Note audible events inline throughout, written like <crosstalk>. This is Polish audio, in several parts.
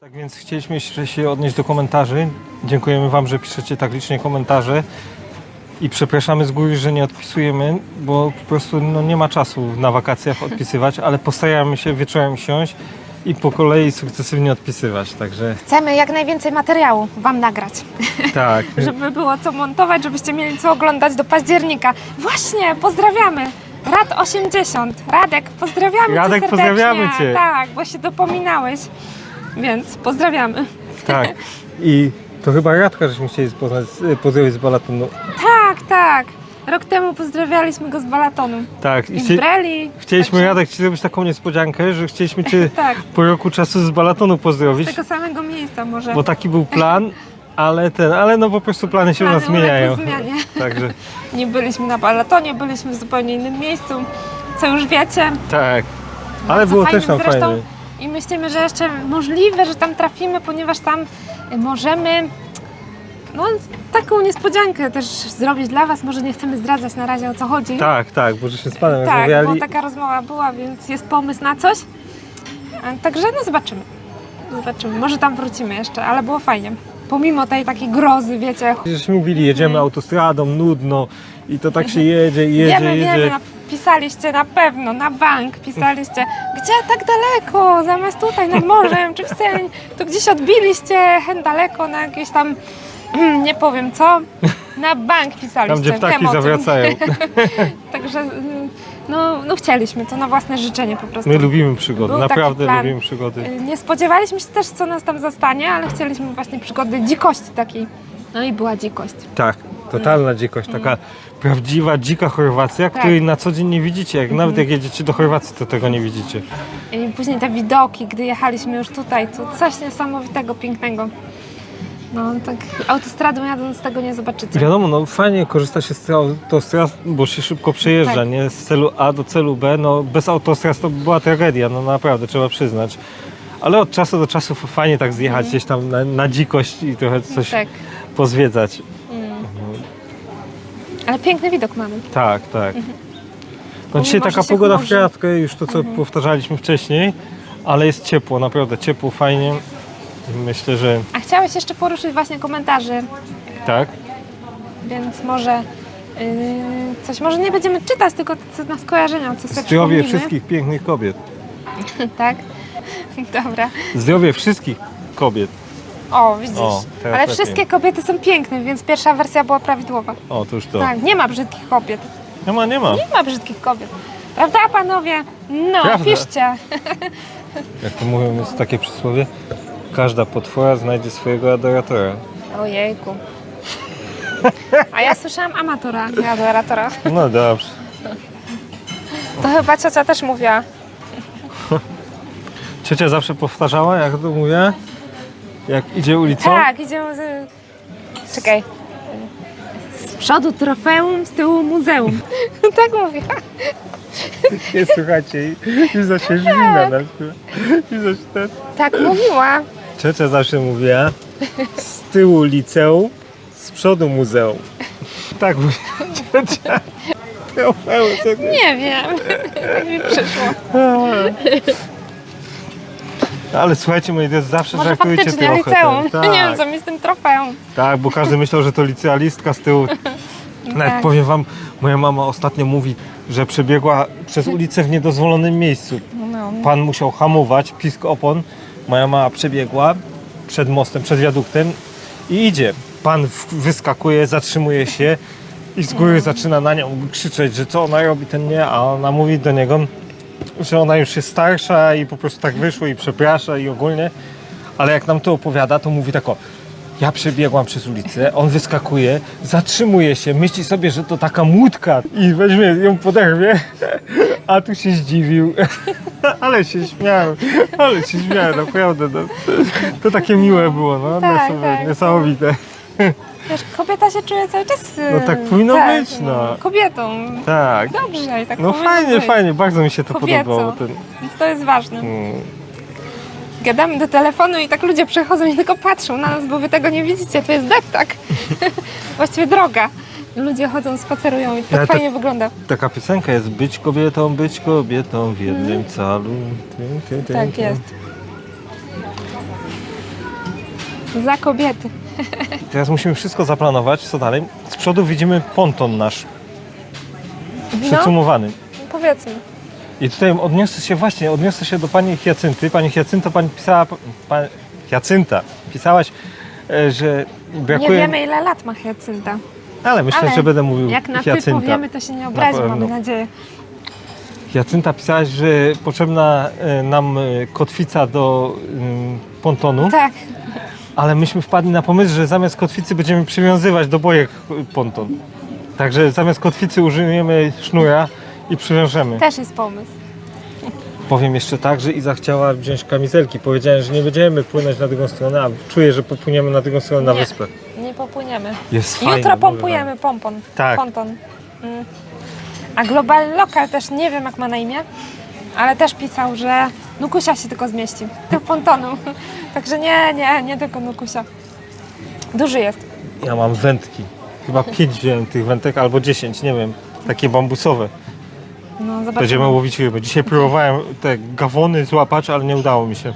Tak więc chcieliśmy jeszcze się odnieść do komentarzy. Dziękujemy Wam, że piszecie tak licznie komentarze. I przepraszamy z góry, że nie odpisujemy, bo po prostu no, nie ma czasu na wakacjach <laughs> odpisywać, ale postaramy się wieczorem siąść i po kolei sukcesywnie odpisywać. Także Chcemy jak najwięcej materiału Wam nagrać, <laughs> tak. żeby było co montować, żebyście mieli co oglądać do października. Właśnie, pozdrawiamy! Rad 80. Radek, pozdrawiamy Radek, Cię serdecznie. pozdrawiamy Cię. Tak, bo się dopominałeś. Więc pozdrawiamy. tak. I to chyba Radka, żeśmy chcieli poznać, pozdrowić z balatonu. Tak, tak. Rok temu pozdrawialiśmy go z balatonu. Tak. I z chcie- Breli. Chcieliśmy Także Radek Ci zrobić taką niespodziankę, że chcieliśmy Cię <laughs> Tak, po roku czasu z balatonu pozdrowić. z tego samego miejsca może. Bo taki był plan, ale ten, ale no po prostu plany się u nas Plany uległy zmieniają. zmianie. <laughs> Także <laughs> Nie byliśmy na balatonie, byliśmy w zupełnie innym miejscu, co już wiecie. tak. Ale Bardzo było fajnym też tam zresztą. fajnie. I myślimy, że jeszcze możliwe, że tam trafimy, ponieważ tam możemy no, taką niespodziankę też zrobić dla Was. Może nie chcemy zdradzać na razie o co chodzi. Tak, tak, bo żeśmy z panem Tak, bo rozmawiali. taka rozmowa była, więc jest pomysł na coś. Także no zobaczymy. Zobaczymy. Może tam wrócimy jeszcze, ale było fajnie. Pomimo tej takiej grozy, wiecie. Żeśmy mówili, jedziemy autostradą, nudno i to tak się jedzie, i jedzie, wiemy, jedzie. wiemy, pisaliście na pewno, na bank pisaliście, gdzie tak daleko, zamiast tutaj nad morzem, czy w Seń, to gdzieś odbiliście hen daleko na jakieś tam, nie powiem co, na bank pisaliście. Tam gdzie ptaki Wiem o tym. zawracają. <laughs> Także y, no, no chcieliśmy, to na własne życzenie po prostu. My lubimy przygody, Był taki naprawdę plan. lubimy przygody. Y, Nie spodziewaliśmy się też, co nas tam zastanie, ale chcieliśmy właśnie przygody dzikości takiej. No i była dzikość. Tak, totalna dzikość, taka prawdziwa, dzika Chorwacja. Tak. Mhm. której na co dzień nie widzicie. Jak nawet jak jedziecie do Chorwacji, to tego nie widzicie. I później te widoki, gdy jechaliśmy już tutaj, to coś niesamowitego, pięknego. No tak autostradą jadąc tego nie zobaczycie. Wiadomo, no fajnie korzysta się z autostrad, bo się szybko przejeżdża, Tak. nie? Z celu A do celu B, no bez autostrad to by była tragedia, no naprawdę, trzeba przyznać. Ale od czasu do czasu fajnie tak zjechać gdzieś tam na, na dzikość i trochę coś Tak. pozwiedzać. Ale piękny widok mamy. Tak, tak. No Pomimo, dzisiaj taka się pogoda w chmurzy. kratkę, już to co powtarzaliśmy wcześniej, ale jest ciepło, naprawdę ciepło, fajnie. Myślę, że A chciałeś jeszcze poruszyć właśnie komentarzy, tak. więc może yy, coś, może nie będziemy czytać, tylko to, co nas kojarzenia, co sobie Zdrowie przypomnimy. wszystkich pięknych kobiet. <laughs> Tak? Dobra. Zdrowie wszystkich kobiet. O, widzisz. O, teraz Ale lepiej. wszystkie kobiety są piękne, więc pierwsza wersja była prawidłowa. O, to już to. Tak, nie ma brzydkich kobiet. Nie ma, nie ma. Nie ma brzydkich kobiet. Prawda, panowie? No, Prawda. piszcie. <laughs> Jak to mówią, jest takie przysłowie. Każda potwora znajdzie swojego adoratora. Ojejku. A ja słyszałam amatora, nie adoratora. No dobrze. To chyba ciocia też mówiła. Ciocia zawsze powtarzała, jak to mówię, jak idzie ulicą. Tak, idziemy z... Czekaj. Z przodu trofeum, z tyłu muzeum. <laughs> tak mówiła. <laughs> Nie słuchajcie, i- i za się żwina na chwilę. I za się ten... Tak mówiła. Ciocia zawsze mówiła, z tyłu liceum, z przodu muzeum. Tak mówi ciocia. Trofeum. Nie wiem. <laughs> tak mi przyszło. Ale słuchajcie, moi drodzy, zawsze Może żartujecie faktycznie trochę. liceum. tak. <laughs> Nie wiem, co mi z tym trofeum. Tak, bo każdy myślał, że to licealistka z tyłu. <laughs> Nawet Tak. powiem wam, moja mama ostatnio mówi, że przebiegła przez ulicę w niedozwolonym miejscu. No. Pan musiał hamować, pisk opon. Moja mama przebiegła przed mostem, przed wiaduktem i idzie. Pan w- wyskakuje, zatrzymuje się i z góry zaczyna na nią krzyczeć, że co ona robi, ten nie, a ona mówi do niego, że ona już jest starsza i po prostu tak wyszło i przeprasza i ogólnie. Ale jak nam to opowiada, to mówi tak o, ja przebiegłam przez ulicę, on wyskakuje, zatrzymuje się, myśli sobie, że to taka młódka i weźmie ją poderwie, a tu się zdziwił. <laughs> Ale się śmiałem, ale się śmiałem, naprawdę. No. To takie miłe było, no, Tak, tak. niesamowite. Wiesz, kobieta się czuje cały czas... y, No tak powinno być, no. Kobietą. Tak. Dobrze i tak No powinno fajnie, być. fajnie, bardzo mi się to Kobieco. podobało. Ten, Więc to jest ważne. mm. Gadamy do telefonu i tak ludzie przechodzą i tylko patrzą na nas, bo wy tego nie widzicie. To jest deptak. <laughs> Właściwie droga. Ludzie chodzą, spacerują i tak Ale to- fajnie wygląda. Taka piosenka jest Być kobietą, być kobietą w jednym calu. Ty, ty, ty, Tak ty. jest. Za kobiety. Teraz musimy wszystko zaplanować, co dalej. Z przodu widzimy ponton nasz, No, przycumowany. powiedzmy. I tutaj odniosę się właśnie, odniosę się do pani Hiacynty. Pani Hiacynta, pani pisała, pan, Hiacynta, pisałaś, e, że brakuje... Nie wiemy ile lat ma Hiacynta. Ale myślę, Ale że będę mówił Jak na ty Hiacynta. powiemy, to się nie obrazi, pewno. mamy nadzieję. Hiacynta pisałaś, że potrzebna e, nam e, kotwica do mm, pontonu, Tak, ale myśmy wpadli na pomysł, że zamiast kotwicy będziemy przywiązywać do bojek ponton. Także zamiast kotwicy użyjemy sznura i przywiążemy. też jest pomysł. Powiem jeszcze tak, że Iza chciała wziąć kamizelki. Powiedziałem, że nie będziemy płynąć na drugą stronę, a czuję, że popłyniemy na drugą stronę na Nie. wyspę. Nie popłyniemy. Jest fajnie. Jutro mówię wam. pompujemy pompon. Tak. Ponton. Mm. A Global Local też nie wiem jak ma na imię, ale też pisał, że Nukusia się tylko zmieści do pontonu. <laughs> Także nie, nie, nie tylko Nukusia. Duży jest. Ja mam wędki. Chyba pięć wziąłem tych wędek, albo dziesięć, nie wiem. Takie bambusowe. No, zobaczymy. Będziemy łowić ryby. Dzisiaj próbowałem te gawony złapać, ale nie udało mi się.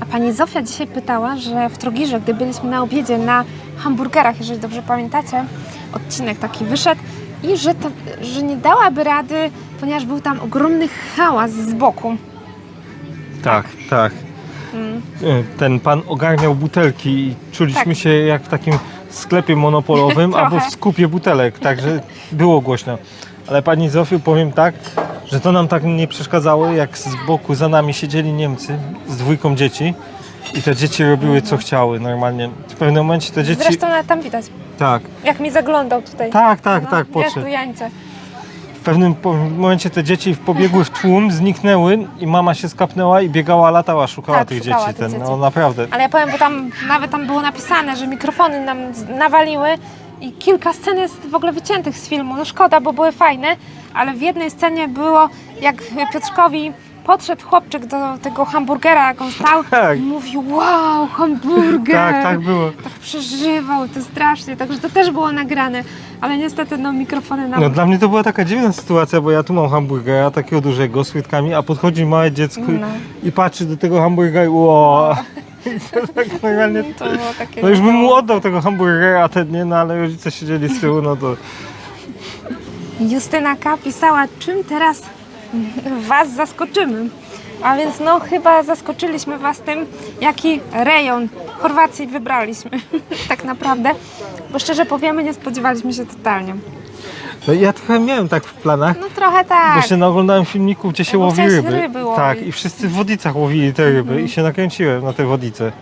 A pani Zofia dzisiaj pytała, że w Trogirze, gdy byliśmy na obiedzie na hamburgerach, jeżeli dobrze pamiętacie, odcinek taki wyszedł i że, to, że nie dałaby rady, ponieważ był tam ogromny hałas z boku. Tak, tak. Mm. E, Ten pan ogarniał butelki i czuliśmy Tak. się jak w takim sklepie monopolowym <laughs> albo w skupie butelek, także było głośno. Ale pani Zofiu powiem tak, że to nam tak nie przeszkadzało, jak z boku za nami siedzieli Niemcy z dwójką dzieci i te dzieci robiły co chciały normalnie. W pewnym momencie te dzieci... Zresztą tam widać, Tak, jak mi zaglądał tutaj. tak, tak, No, tak, Jest podszedł. tu Jańce. W pewnym po- momencie te dzieci pobiegły w tłum, zniknęły i mama się skapnęła i biegała, latała, szukała Tak, tych szukała dzieci. tych Ten, dzieci. No naprawdę. Ale ja powiem, bo tam nawet tam było napisane, że mikrofony nam z- nawaliły i kilka scen jest w ogóle wyciętych z filmu. No szkoda, bo były fajne, ale w jednej scenie było, jak Piotrkowi podszedł chłopczyk do tego hamburgera, jak on stał Tak. i mówił, wow, hamburger! Tak, tak było. Tak przeżywał, to strasznie, także to też było nagrane, ale niestety no mikrofony nam... No dla mnie to była taka dziwna sytuacja, bo ja tu mam hamburgera takiego dużego z frytkami, a podchodzi małe dziecko i- No. i patrzy do tego hamburgera i ło. <laughs> I to tak <laughs> normalnie... To było takie... No już bym mu oddał tego hamburgera, a ten nie, no ale rodzice siedzieli z tyłu, no to... Justyna K. pisała, czym teraz Was zaskoczymy. A więc no chyba zaskoczyliśmy Was tym, jaki rejon Chorwacji wybraliśmy. <laughs> tak naprawdę. Bo szczerze powiemy, nie spodziewaliśmy się totalnie. No ja trochę miałem tak w planach, No trochę tak. bo się naoglądałem filmików, gdzie się Bo łowi ryby. ryby łowić. Mhm. tak, i wszyscy w wodicach łowili te ryby i się nakręciłem na te wodice.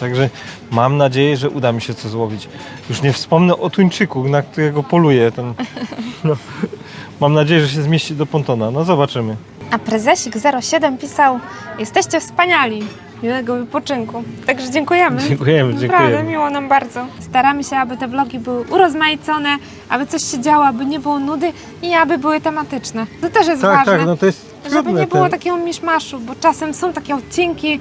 Także mam nadzieję, że uda mi się coś złowić. Już nie wspomnę o tuńczyku, na którego poluję. Ten, <laughs> no, mam nadzieję, że się zmieści do pontona. No zobaczymy. A prezesik 07 pisał, jesteście wspaniali. Miłego wypoczynku. Także dziękujemy. Dziękujemy, Naprawdę, dziękujemy. miło nam bardzo. Staramy się, aby te vlogi były urozmaicone, aby coś się działo, aby nie było nudy i aby były tematyczne. To też jest Tak, ważne. tak, no to jest Żeby nie było takiego miszmaszu, bo czasem są takie odcinki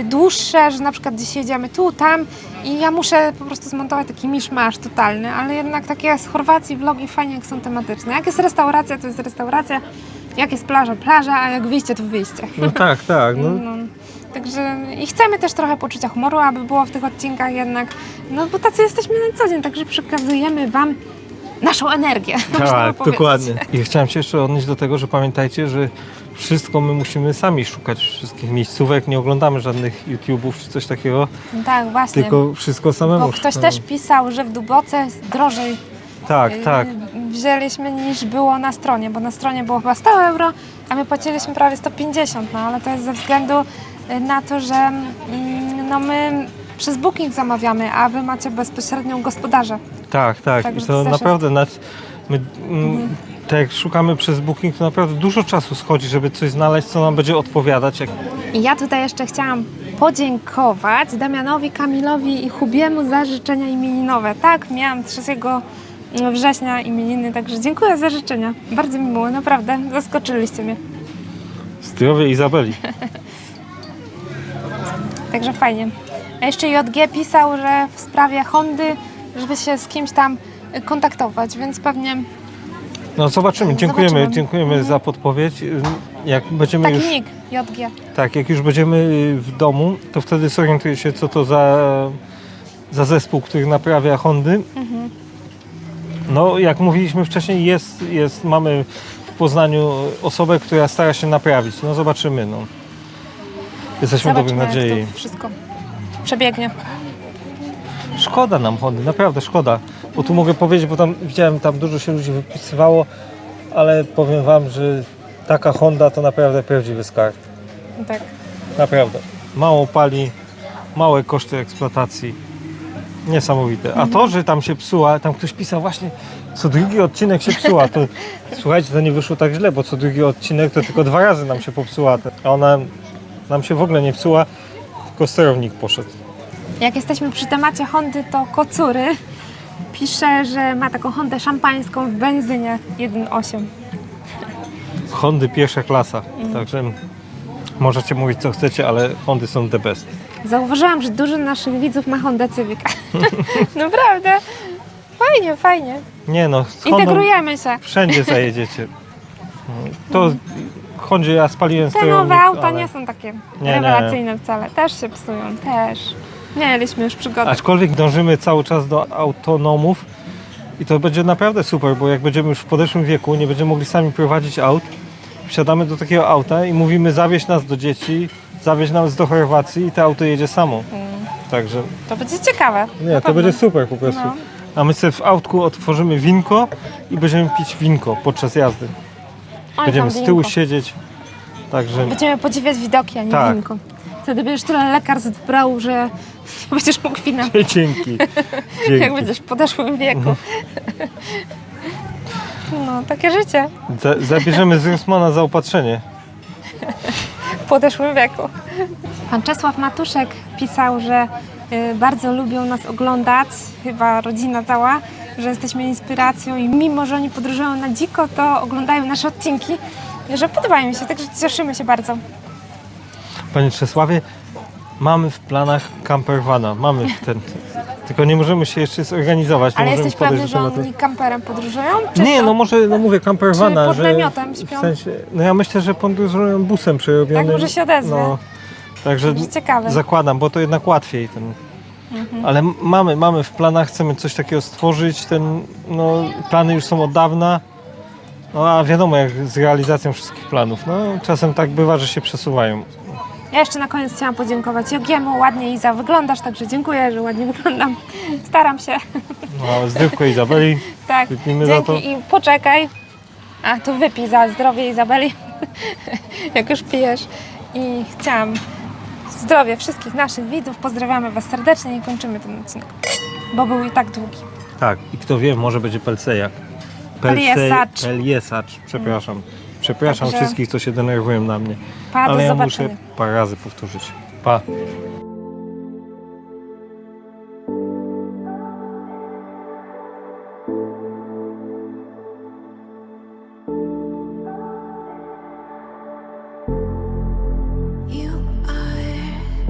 y, dłuższe, że na przykład dzisiaj jedziemy tu, tam i ja muszę po prostu zmontować taki miszmasz totalny, ale jednak takie z Chorwacji vlogi fajnie jak są tematyczne. Jak jest restauracja, to jest restauracja, jak jest plaża, plaża, a jak wyjście, to wyjście. No tak, tak. No, <laughs> No. Także i chcemy też trochę poczucia humoru, aby było w tych odcinkach jednak, no bo tacy jesteśmy na co dzień, także przekazujemy Wam naszą energię. <laughs> tak, dokładnie. I chciałem się jeszcze odnieść do tego, że pamiętajcie, że wszystko my musimy sami szukać wszystkich miejscówek, nie oglądamy żadnych YouTube'ów czy coś takiego, Tak, właśnie. tylko wszystko samemu Bo ktoś też pisał, że w Duboce drożej Tak, yy, tak. wzięliśmy niż było na stronie, bo na stronie było chyba 100 euro, a my płaciliśmy prawie 150, no ale to jest ze względu yy, na to, że mm, no my przez booking zamawiamy, a wy macie bezpośrednią gospodarza. Tak, tak. Także I to naprawdę nad, my, Mhm. tak jak szukamy przez Booking, to naprawdę dużo czasu schodzi, żeby coś znaleźć, co nam będzie odpowiadać. Ja tutaj jeszcze chciałam podziękować Damianowi, Kamilowi i Hubiemu za życzenia imieninowe. Tak, miałam 3 września imieniny, także dziękuję za życzenia. Bardzo mi miło, naprawdę, zaskoczyliście mnie. Zdrowie Izabeli. <laughs> Także fajnie. A jeszcze JG pisał, że w sprawie Hondy, żeby się z kimś tam kontaktować, więc pewnie No zobaczymy, dziękujemy, Zobaczymy. dziękujemy Mhm. za podpowiedź. Jak będziemy Taki już, nick, JG. tak, jak już będziemy y, w domu, to wtedy zorientuję się, co to za, za zespół, który naprawia Hondy. No, jak mówiliśmy wcześniej, jest, jest, mamy w Poznaniu osobę, która stara się naprawić. No, zobaczymy. No. Jesteśmy dobrej Zobaczymy, jak nadziei. to wszystko przebiegnie. Szkoda nam Hondy, naprawdę szkoda. Bo tu mogę powiedzieć, bo tam widziałem, tam dużo się ludzi wypisywało, ale powiem Wam, że taka Honda to naprawdę prawdziwy skarb. Tak. Naprawdę. Mało pali, małe koszty eksploatacji. Niesamowite. A to, że tam się psuła, tam ktoś pisał właśnie, co drugi odcinek się psuła, to <laughs> słuchajcie, to nie wyszło tak źle, bo co drugi odcinek to tylko dwa razy nam się popsuła. A ona nam się w ogóle nie psuła, tylko sterownik poszedł. Jak jesteśmy przy temacie Hondy, to Kocury pisze, że ma taką Hondę szampańską w benzynie 1.8. Hondy pierwsza klasa, także możecie mówić co chcecie, ale Hondy są the best. Zauważyłam, że dużo naszych widzów ma Honda Civic. <laughs> Naprawdę. Fajnie, fajnie. Nie no, z Hondą Integrujemy się. wszędzie zajedziecie. To Hondzie ja spaliłem Te nowe auta ale- nie są takie nie. rewelacyjne wcale. Też się psują, też. Mieliśmy już przygody. Aczkolwiek dążymy cały czas do autonomów i to będzie naprawdę super, bo jak będziemy już w podeszłym wieku, nie będziemy mogli sami prowadzić aut, wsiadamy do takiego auta i mówimy zawieź nas do dzieci, zawieź nas do Chorwacji i to auto jedzie samo. Także To będzie ciekawe. nie, to będzie super po prostu. No. A my sobie w autku otworzymy winko i będziemy pić winko podczas jazdy. Oj, Będziemy tam z tyłu winko. siedzieć. Także Będziemy podziwiać widoki, a nie Tak. winko. Wtedy będziesz tyle lekarstw brał, że <laughs> będziesz mógł wina, dzięki. jak Dzięki. będziesz w podeszłym wieku. No, takie życie Za- Zabierzemy z Rosmana zaopatrzenie. w podeszłym wieku. Pan Czesław Matuszek pisał, że y, bardzo lubią nas oglądać, chyba rodzina cała, że jesteśmy inspiracją i mimo, że oni podróżują na dziko, to oglądają nasze odcinki, że podobają mi się, także cieszymy się bardzo. Panie Czesławie, mamy w planach campervana. Mamy ten. Tylko nie możemy się jeszcze zorganizować. Nie Ale możemy jesteś pewny, podejść że do tematu. oni kamperem podróżują? Czy Nie, to... no może, no mówię campervana, Czy pod że namiotem w śpią? sensie, no ja myślę, że podróżują busem przerobionym. Tak, może się odezwie. No, także Będzie ciekawe. zakładam, bo to jednak łatwiej ten. Mhm. Ale m- mamy, mamy w planach, chcemy coś takiego stworzyć. Ten, no, plany już są od dawna. No a wiadomo, jak z realizacją wszystkich planów. No, czasem tak bywa, że się przesuwają. Ja jeszcze na koniec chciałam podziękować Jogiemu, ładnie Iza wyglądasz, także dziękuję, że ładnie wyglądam. Staram się. No, zdrówko Izabeli. <laughs> Tak, Wypijmy za dzięki to. i poczekaj. A, to wypij za zdrowie Izabeli, <laughs> jak już pijesz. I chciałam zdrowie wszystkich naszych widzów. Pozdrawiamy Was serdecznie i kończymy ten odcinek, bo był i tak długi. Tak, i kto wie, może będzie Pelsejak. Peliesacz. Peliesacz, przepraszam. Przepraszam Także- wszystkich, co się denerwują na mnie. Pa, do Ale ja zobaczenia. muszę parę razy powtórzyć. Pa.